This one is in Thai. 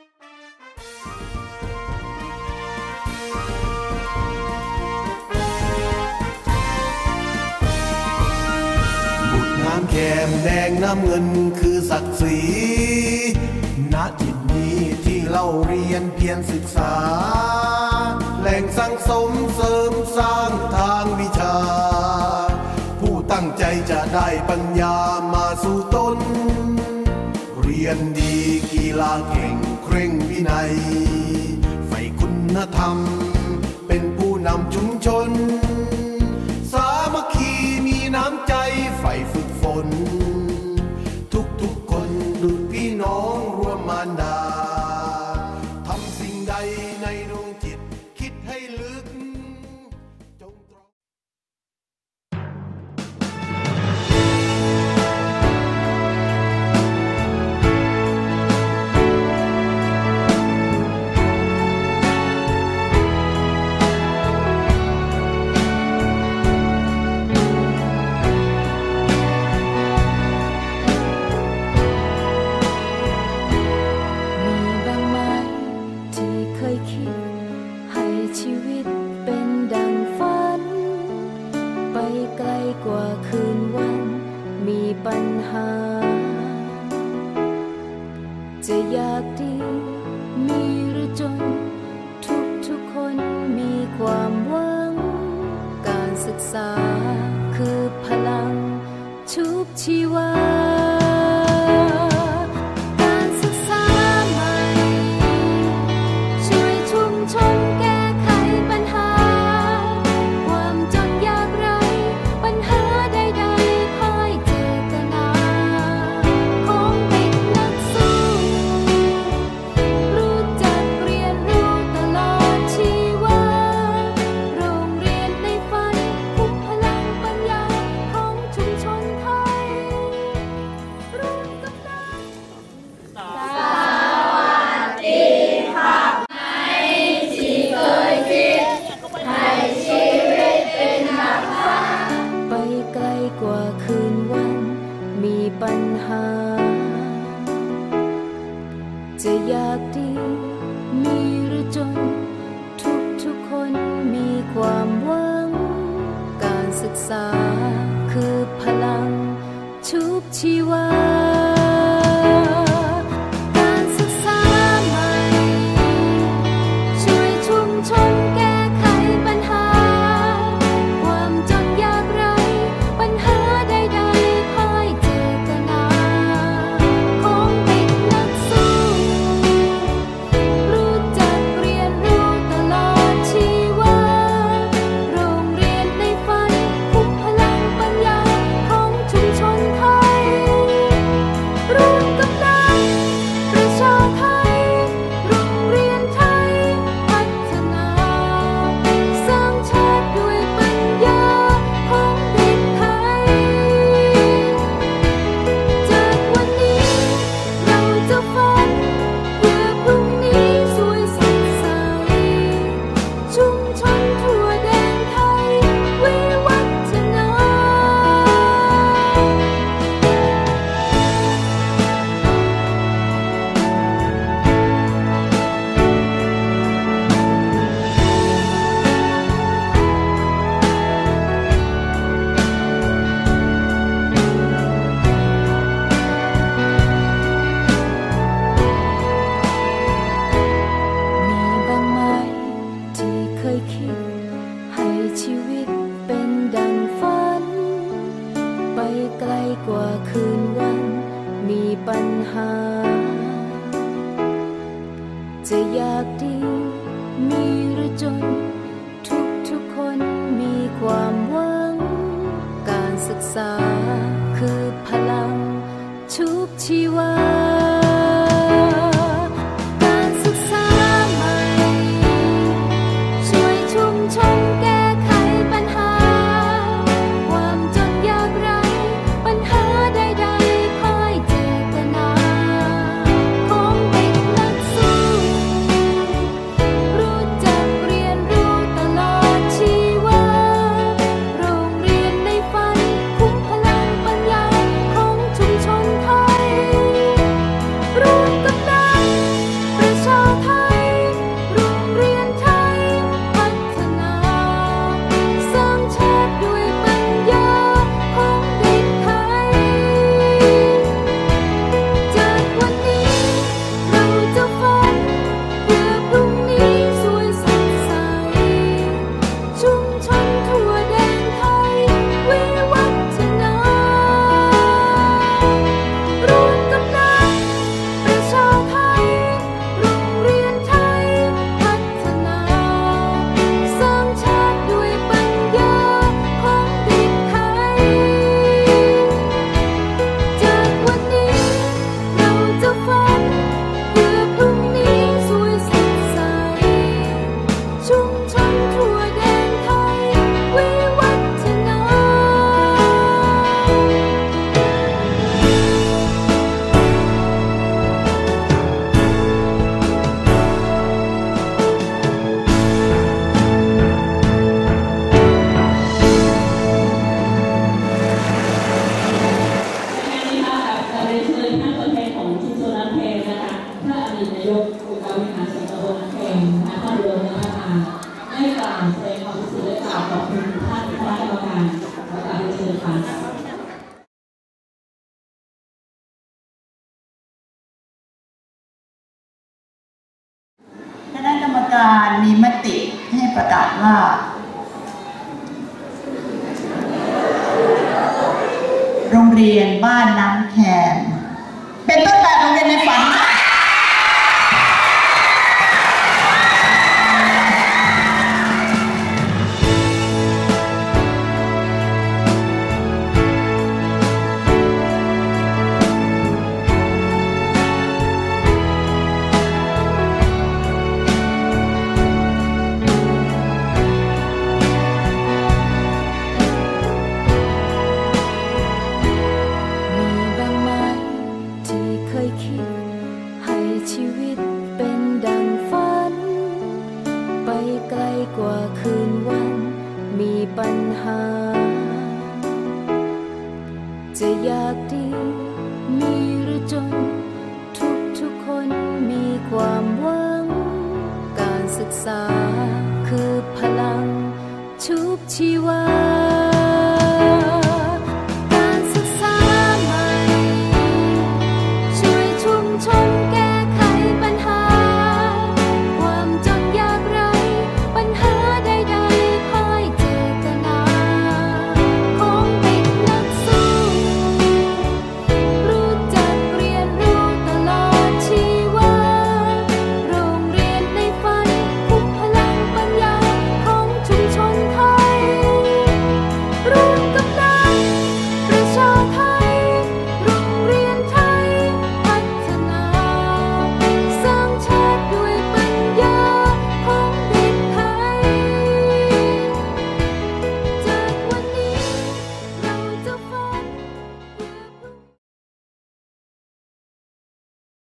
น้ำแขมแดงน้ำเงินคือศักดิ์ศรีณจิตนี้ที่เราเรียนเพียรศึกษา แหล่งสังสมเสริมสร้างทางวิชา ผู้ตั้งใจจะได้ปัญญามาสู่ตน เรียนดีกีฬาเก่ง life. จะอยากดีมีหรือจน ทุกทุกคนมีความหวัง การศึกษาคือพลังชุบชีวา ไกลกว่าคืนวัน มีปัญหา จะอยากดี มีหรือจน ทุกทุกคนมีความหวัง การศึกษาคือพลังชุบชีวา คณะกรรมการมีมติให้ประกาศว่าโรงเรียนบ้านน้ำแคมเป็นต้นแบบโรงเรียนในฝัน จะอยากดี มีหรือจน ทุกทุกคนมีความหวัง การศึกษาคือพลังชุบชีวา